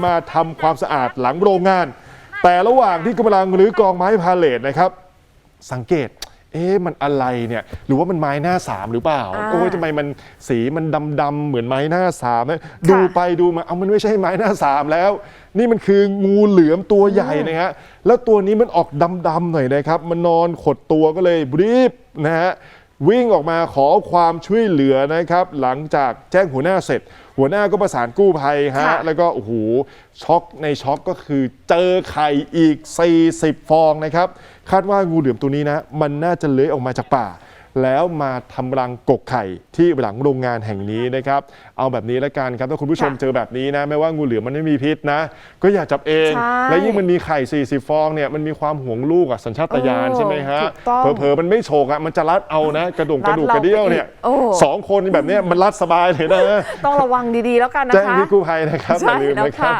มาทำความสะอาดหลังโรงงาน แต่ระหว่างที่กำลังรื้อกองไม้พาเลทนะครับ สังเกต เอ๊ะมันอะไรเนี่ย หรือว่ามันไม้หน้าสามหรือเปล่าอ่าโอ้ยทำไมมันสีมันดำๆเหมือนไม้หน้าสามนะดูไปดูมาเอามันไม่ใช่ไม้หน้าสามแล้ว นี่มันคืองูเหลือมตัวใหญ่นะฮะแล้วตัวนี้มันออกดำๆหน่อยนะครับ มันนอนขดตัวก็เลยรีบนะฮะ วิ่งออกมาขอความช่วยเหลือนะครับ หลังจากแจ้งหัวหน้าเสร็จ หัวหน้าก็ประสานกู้ภัยฮะ ค่ะ แล้วก็โอ้โหช็อกในช็อกก็คือเจอไข่อีก 40 ฟองนะครับ คาดว่างูเหลือมตัวนี้นะ มันน่าจะเลื้อยออกมาจากป่า แล้วมาทำรังกกไข่ที่หลังโรงงานแห่งนี้นะครับ เอาแบบนี้ละกันครับถ้าคุณผู้ชมค่ะเจอแบบนี้นะ ไม่ว่างูเหลือมมันไม่มีพิษนะ ก็อย่าจับเองใช่และยิ่งมันมีไข่ 40 ฟองเนี่ยมันมีความหวงลูกอะสัญชาตญาณเออใช่ไหมฮะถูกต้องเผลอๆมันไม่โฉกอะมันจะรัดเอานะ กระดุมกระดูกรัดเรากระเดี่ยวเนี่ยไปอีกโอ้สองคนแบบเนี้ยมันรัดสบายเลยนะ ต้องระวังดีๆแล้วกันนะแจ้งคะที่กู้ภัยนะครับอย่าใช่ลืมแล้วนะครับค่ะ